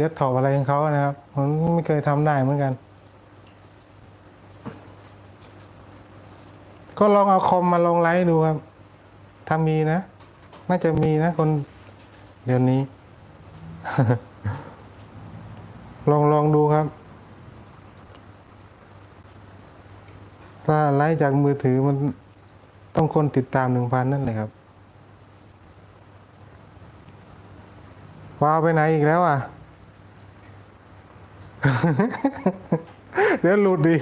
เดสก์ท็อปอะไรของเขานะครับ ผมไม่เคยทำได้เหมือนกัน ก็ลองเอาคอมมาลองไลฟ์ดูครับถ้ามีนะ น่าจะมีนะคนเดี๋ยวนี้ ลองลองดูครับ ถ้าไลฟ์จากมือถือมันต้องคนติดตามหนึ่งพันนั่นแหละครับว้าวไปไหนอีกแล้วอะ เดี๋ยวหลุดดี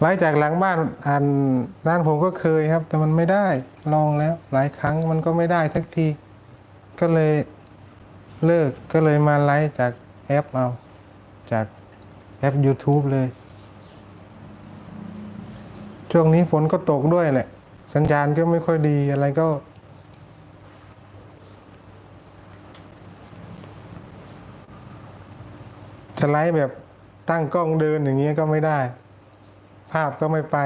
ไล่จากหลังบ้านอันร้านผมก็เคยครับ แต่มันไม่ได้ลองแล้ว หลายครั้งมันก็ไม่ได้สักที ก็เลยเลิกก็เลยมาไลฟ์จากแอปเอา จากแอป YouTube เลย ช่วงนี้ฝนก็ตกด้วยแหละ สัญญาณก็ไม่ค่อยดีอะไรก็จะไลฟ์แบบตั้งกล้องเดินอย่างเงี้ยก็ไม่ได้ ภาพก็ไม่ไป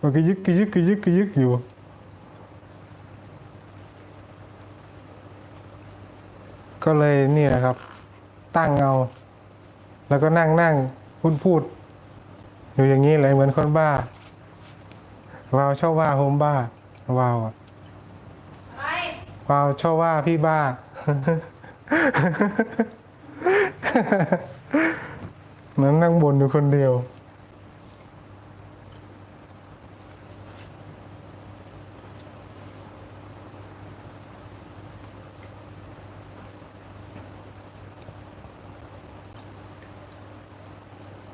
มันก็ยึกกยึกกยึกกยึกอยู่ก็เลยนี่แหละครับ ตั้งเอา แล้วก็นั่งนั่งพูดพูด อยู่อย่างนี้เลยเหมือนคนบ้าวาวชอบว่าโฮมบ้าวาวอะอะไรวาวชอบว่าพี่บ้าเหมือนนั่งบนอยู่คนเดียว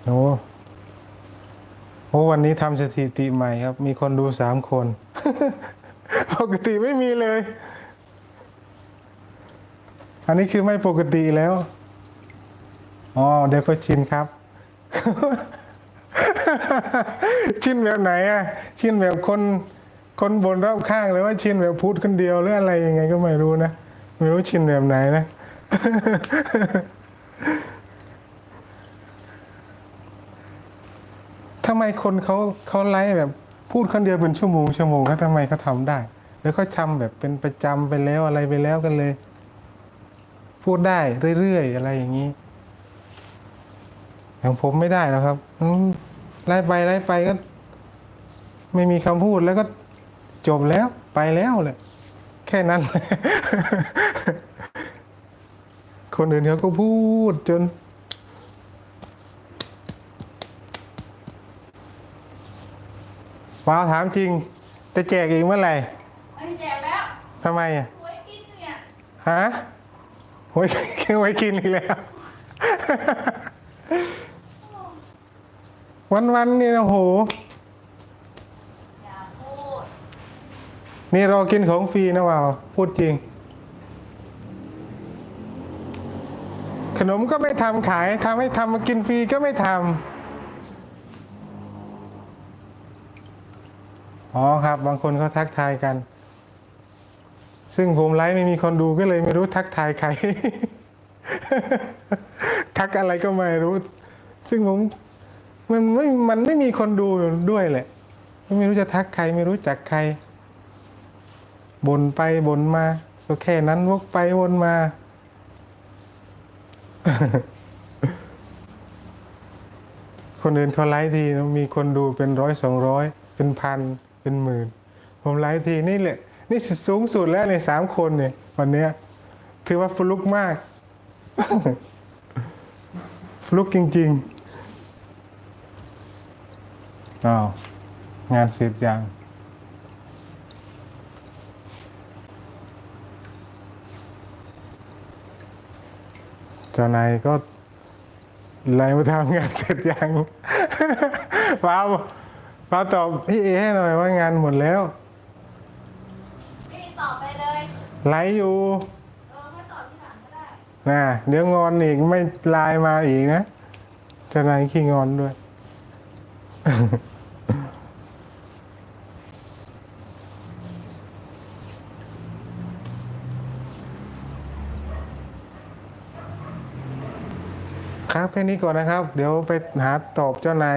โอ้โอ้วันนี้ทำสถิติใหม่ครับ มีคนดูสามคน ปกติไม่มีเลย อันนี้คือไม่ปกติแล้ว อ๋อเดี๋ยวก็ชินครับ ชินแบบไหนอะ ชินแบบคนคนบนรอบข้างหรือว่าชินแบบพูดคนเดียวหรืออะไรยังไงก็ไม่รู้นะ ไม่รู้ชินแบบไหนนะ ทำไมคนเขาเขาไลฟ์แบบพูดคนเดียวเป็นชั่วโมงชั่วโมงเขาทำไมเขาทำได้ แล้วเขาทำแบบเป็นประจำไปแล้วอะไรไปแล้วกันเลย พูดได้เรื่อยๆอะไรอย่างนี้อย่างผมไม่ได้แล้วครับไล่ไปไล่ไปก็ ไม่มีคำพูดแล้วก็จบแล้วไปแล้วแหละแค่นั้น คนอื่นเขาก็พูดจน ว้าวถามจริง จะแจกอีกเมื่อไหร่ไอ้แจกแล้วทำไมอะหวยกินเนี่ยฮะไว้ไว้กินอีกแล้ว วันวันๆนี่นะโห อย่าพูดนี่รอกินของฟรีนะว่าวพูดจริง ขนมก็ไม่ทำขายทำให้ทำมากินฟรีก็ไม่ทำ อ๋อครับ บางคนเขาทักทายกัน ซึ่งผมไลฟ์ไม่มีคนดูก็เลยไม่รู้ทักทายใคร ทักอะไรก็ไม่รู้ ซึ่งผมมันไม่มันไม่มีคนดูด้วยแหละไม่รู้จะทักใครไม่รู้จักใครบ่นไปบ่นมาก็แค่นั้นวกไปวนมา คนอื่นเขาไลฟ์ทีมีคนดูเป็นร้อยสองร้อยเป็นพัน เป็นหมื่น ผมไลฟ์ทีนี่แหละ นี่สูงสุดแล้วในสามคนเนี่ย วันเนี้ยถือว่าฟลุกมาก ฟลุกจริงๆอ้าวงานเสร็จยังจ้านายก็ไล่มาทำงานเสร็จยังป้า ป้าตอบพี่เอให้หน่อยว่างานหมดแล้วนี่ตอบไปเลยไลฟ์อยู่เออถ้าตอบที่หลังก็ได้ นะเดี๋ยวงอนอีกไม่ไลน์มาอีกนะเจ้านายขี้งอนด้วย ครับแค่นี้ก่อนนะครับ เดี๋ยวไปหาตอบเจ้านาย